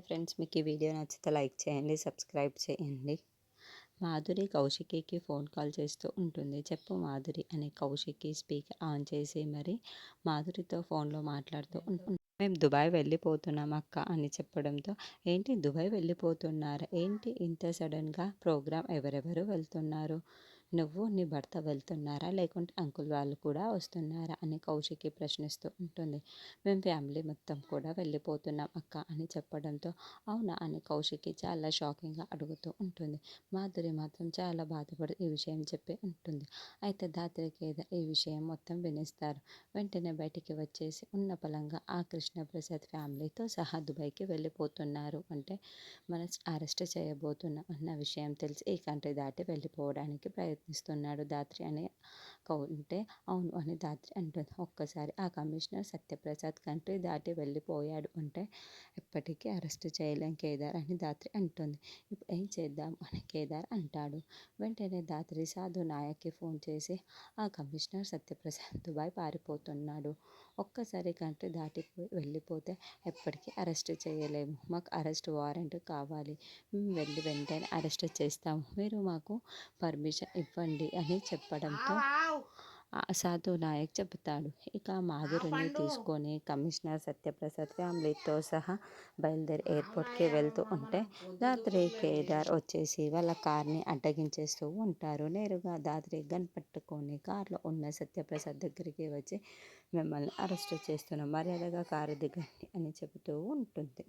Friends మీకు ఈ video నచ్చితే లైక్ చేయండి సబ్స్క్రైబ్ చేయండి. మాధురి కౌశికికి ఫోన్ కాల్ చేస్తూ ఉంటుంది. చెప్పు మాధురి అని కౌశికి స్పీకర్ ఆన్ చేసి మరి మాధురితో ఫోన్లో మాట్లాడుతూ ఉంటుంది మేము దుబాయ్ వెళ్ళిపోతున్నాం అక్క అని చెప్పడంతో ఏంటి దుబాయ్ వెళ్ళిపోతున్నారా? ఏంటి ఇంత సడన్గా ప్రోగ్రామ్ ఎవరెవరు వెళ్తున్నారు? నువ్వు నీ భర్త వెళ్తున్నారా? లేకుంటే అంకుల్ వాళ్ళు కూడా వస్తున్నారా? అని కౌశికి ప్రశ్నిస్తూ ఉంటుంది. మేము ఫ్యామిలీ మొత్తం కూడా వెళ్ళిపోతున్నాం అక్క అని చెప్పడంతో అవునా? అని కౌశికి చాలా షాకింగ్గా అడుగుతూ ఉంటుంది. మాధురి మాత్రం చాలా బాధపడి ఈ విషయం చెప్పి ఉంటుంది. అయితే దాత్రికి ఏదో ఈ విషయం మొత్తం వినిస్తారు. వెంటనే బయటికి వచ్చేసి ఉన్న పలంగా ఆ కృష్ణప్రసాద్ ఫ్యామిలీతో సహా దుబాయ్కి వెళ్ళిపోతున్నారు. అంటే మన అరెస్ట్ చేయబోతున్నాం అన్న విషయం తెలిసి ఈ కంట్రీ దాటి వెళ్ళిపోవడానికి ప్రయత్నిస్తున్నాడు దాత్రి అని ఉంటే అవును అని దాత్రి అంటుంది. ఒక్కసారి ఆ కమిషనర్ సత్యప్రసాద్ కంట్రీ దాటి వెళ్ళిపోయాడు అంటే ఎప్పటికీ అరెస్ట్ చేయలేం కేదార్ అని దాత్రి అంటుంది. ఇప్పుడు ఏం చేద్దాం అని కేదార్ అంటాడు. వెంటనే దాత్రి సాధు నాయక్కి ఫోన్ చేసి ఆ కమిషనర్ సత్యప్రసాద్ దుబాయ్ పారిపోతున్నాడు. ఒక్కసారి కంట్రీ దాటిపోయి వెళ్ళిపోతే ఎప్పటికీ అరెస్ట్ చేయలేము. మాకు అరెస్ట్ వారెంట్ కావాలి. మేము వెళ్ళి వెంటనే అరెస్ట్ చేస్తాము. మీరు మాకు పర్మిషన్ ఇవ్వండి అని చెప్పడంతో సాధు నాయక్ చెబుతాడు. ఇక మాధురిని తీసుకొని కమిషనర్ సత్యప్రసాద్ ఫ్యామిలీతో సహా బయలుదేరి ఎయిర్పోర్ట్కి వెళ్తూ ఉంటే దాత్రి కేదార్ వచ్చేసి వాళ్ళ కార్ని అడ్డగించేస్తూ ఉంటారు. నేరుగా దాత్రి గన్ పట్టుకొని కార్లో ఉన్న సత్యప్రసాద్ దగ్గరికి వచ్చి మిమ్మల్ని అరెస్ట్ చేస్తున్నాం. మర్యాదగా కారు దిగండి అని చెబుతూ ఉంటుంది.